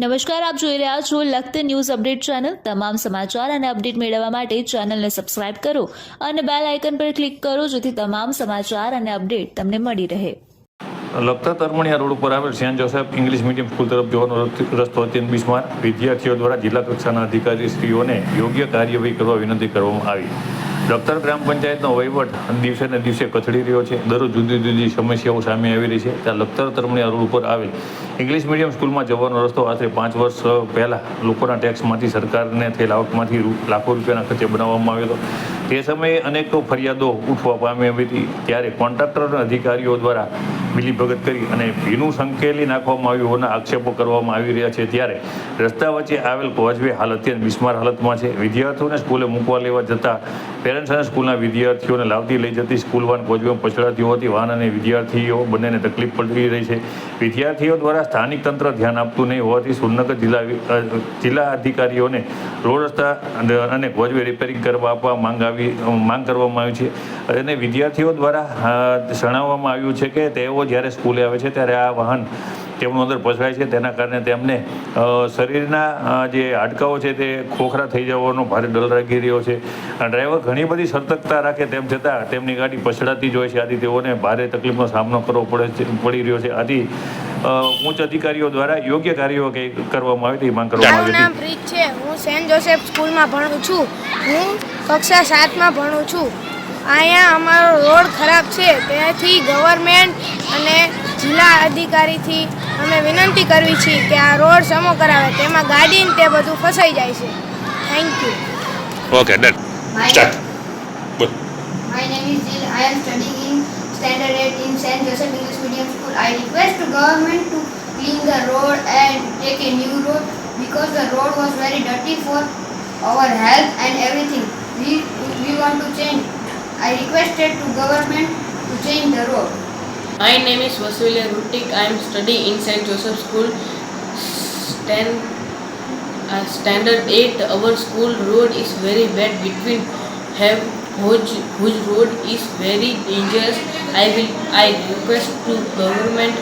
નમસ્કાર, આપ જોઈ રહ્યા છો લખત ન્યૂઝ અપડેટ ચેનલ. તમામ સમાચાર અને અપડેટ મેળવવા માટે ચેનલને સબસ્ક્રાઇબ કરો અને બેલ આઇકન પર ક્લિક કરો જેથી તમામ સમાચાર અને અપડેટ તમને મળી રહે. લખતા તરમણિયા રોડ ઉપર આવેલ saint Joseph English medium school તરફ જવાનો રસ્તો અત્યંત બિસ્માર. વિદ્યાર્થીઓ દ્વારા જિલ્લા કક્ષાના અધિકારીશ્રીઓને યોગ્ય કાર્યવાહી કરવા વિનંતી કરવામાં આવી. લખતર ગ્રામ પંચાયતનો વહીવટ દિવસે ને દિવસે કથળી રહ્યો છે. દરરોજ જુદી જુદી સમસ્યાઓ સામે આવી રહી છે. ત્યાં લખતર તરમણિયા રોડ ઉપર આવેલ ઇંગ્લિશ મીડિયમ સ્કૂલમાં જવાનો રસ્તો આશરે પાંચ વર્ષ પહેલાં લોકોના ટેક્સમાંથી સરકારને થયેલ આવકમાંથી લાખો રૂપિયાના ખર્ચે બનાવવામાં હતો તે સમયે અનેક ફરિયાદો ઉઠવા પામી આવી હતી. ત્યારે કોન્ટ્રાક્ટર અધિકારીઓ દ્વારા મિલીભગત કરી અને ભીનું સંકેલી નાખવામાં આવ્યું હોવાના આક્ષેપો કરવામાં આવી રહ્યા છે ત્યારે રસ્તા વચ્ચે આવેલ કોઝવે હાલ અત્યંત બિસ્માર હાલતમાં છે. વિદ્યાર્થીઓને સ્કૂલે મૂકવા લેવા જતા પેરેન્ટ્સ અને સ્કૂલના વિદ્યાર્થીઓને લાવતી લઈ જતી સ્કૂલ વાન કોઝવે પછડાતી હોવાથી વાહન અને વિદ્યાર્થીઓ બંનેને તકલીફ પડી રહી છે. વિદ્યાર્થીઓ દ્વારા સ્થાનિક તંત્ર ધ્યાન આપતું નહીં હોવાથી સુરનગર જિલ્લા જિલ્લા અધિકારીઓને રોડ રસ્તા અને- કોઝવે રિપેરિંગ કરવા આપવા માંગ આવી, માંગ કરવામાં આવી છે. અને વિદ્યાર્થીઓ દ્વારા જણાવવામાં આવ્યું છે કે તેઓ જ્યારે સ્કૂલે આવે છે ત્યારે આ વાહન તેમનું અંદર પસરાય છે. તેના કારણે તેમને શરીરના જે હાડકાઓ છે તે ખોખરા થઈ જવાનો ભારે ડર લાગી રહ્યો છે. ડ્રાઈવર ઘણી બધી સતર્કતા રાખે તેમ છતાં તેમની ગાડી પછડાતી જ હોય છે. આથી તેઓને ભારે તકલીફનો સામનો કરવો પડે છે પડી રહ્યો છે. આથી ઉચ્ચ અધિકારીઓ દ્વારા યોગ્ય કાર્યવાહી કરવામાં આવે તેવી માંગ કરવામાં આવી નામ પ્રીત છે. હું સેન્ટ જોસેફ સ્કૂલમાં ભણું છું. હું કક્ષા સાતમાં ભણું છું. અહીંયા અમારો રોડ ખરાબ છે. તેથી ગવર્મેન્ટ અને જિલ્લા અધિકારીથી અમે વિનંતી કરવી છીએ કે આ રોડ સમો કરાવે તેમાં ગાડી ને તે બધું ફસાઈ જાય છે thank you okay done start બોલ my name is Jill. I am studying in standard 8 in St. Joseph English Medium School. I request to government to clean the road and take a new road because the road was very dirty for our health and everything. We, we want to change. I requested to government to change the road. My name is Vasulia Rutik. I am studying in St. Joseph School. Stand, uh, standard 8. Our school road is very bad. Between have Bhuj road is very dangerous. I will I request to government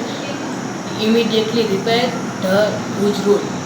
immediately repair the Bhuj road.